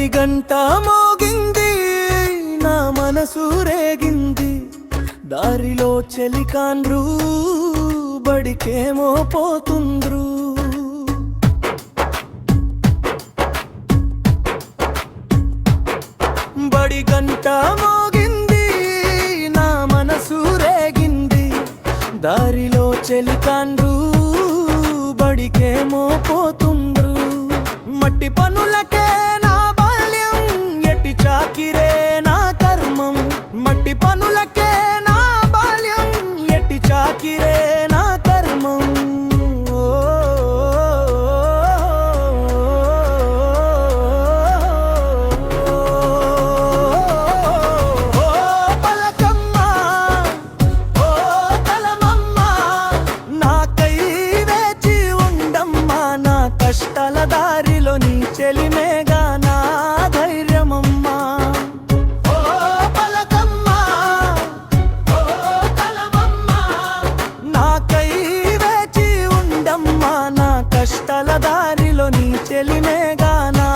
బడి గంట మోగింది నా మనసు రేగింది. దారిలో చెలికాండ్రు బడికేమో పోతుండ్రు. బడి గంట మోగింది నా మనసు రేగింది. దారిలో చెలికాండ్రు బడికేమో పోతుంది కష్టాల దారిలో నీ చెలిమేగా నా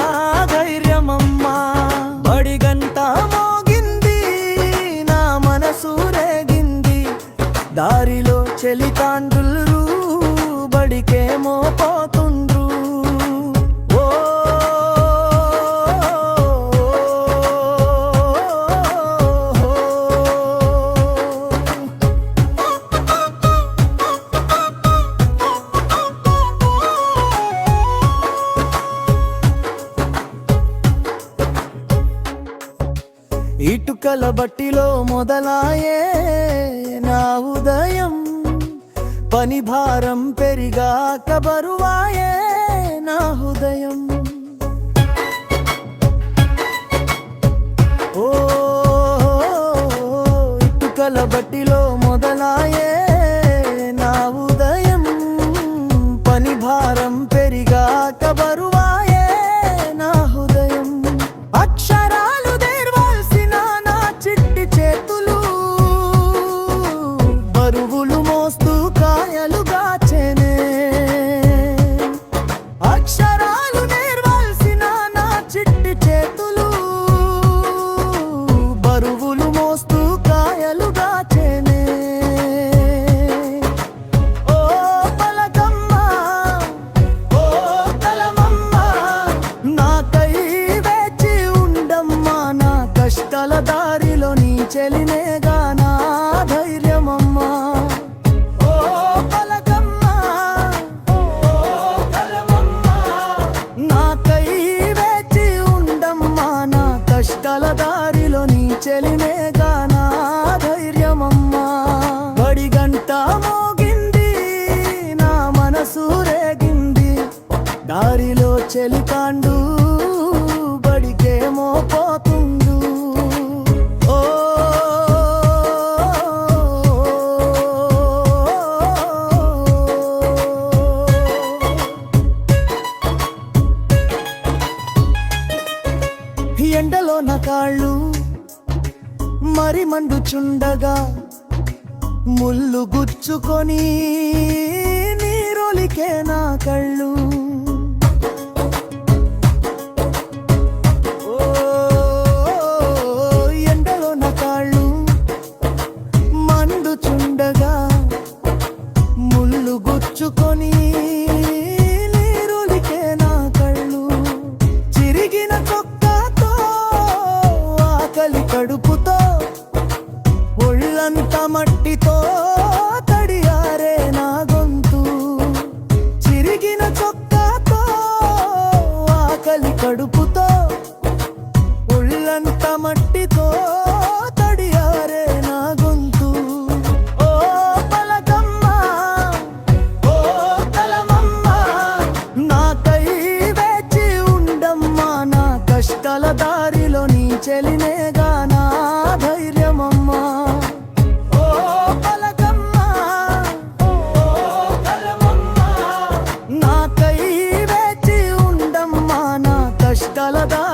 ధైర్యమమ్మా. బడిగంట మోగింది నా మనసు రేగింది. దారిలో చెలితాండ్రులు బడికేమో పోతుండ్రు ఇటుకల బట్టిలో మొదలాయే నా ఉదయం. పని భారం పెరిగాక బరువాయే నా హృదయం. ఓ ఇటుకల బట్టిలో మొదలాయే చెలికాండు బడికేమో పోతుండు. ఓ ఎండలో నా కాళ్ళు మరి మండుచుండగా ముళ్ళు గుచ్చుకొని నీరొలికే నా కళ్ళు. మట్టితో తడియారే నా గొంతు. చిరిగిన చొక్కాతో ఆకలి కడుపుతో ఒళ్ళంతా మట్టితో తడియారే నా గొంతు. ఓ పలకమ్మ ఓ తలమమ్మ నాకై వేచి ఉండమ్మా నా కష్టాల దారిలో నీ చెలినేగా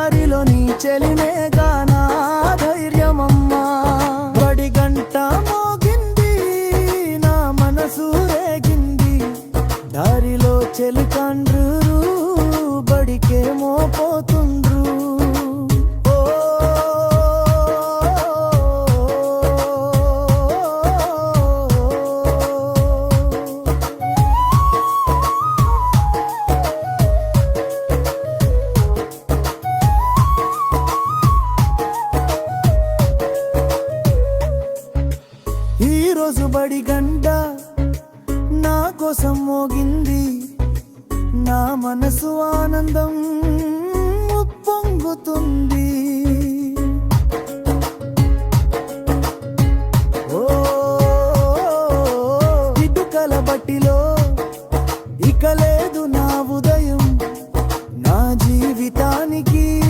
దారిలో నీ చెలినేగా నా ధైర్యమమ్మా. బడి గంట మోగింది నా మనసు రేగింది. దారిలో చెలికండ్రు బడికేమో పోతు పడి గంట నా కోసం మోగింది నా మనసు ఆనందం పొంగుతుంది ఇటుకల బట్టిలో ఇక లేదు నా ఉదయం నా జీవితానికి.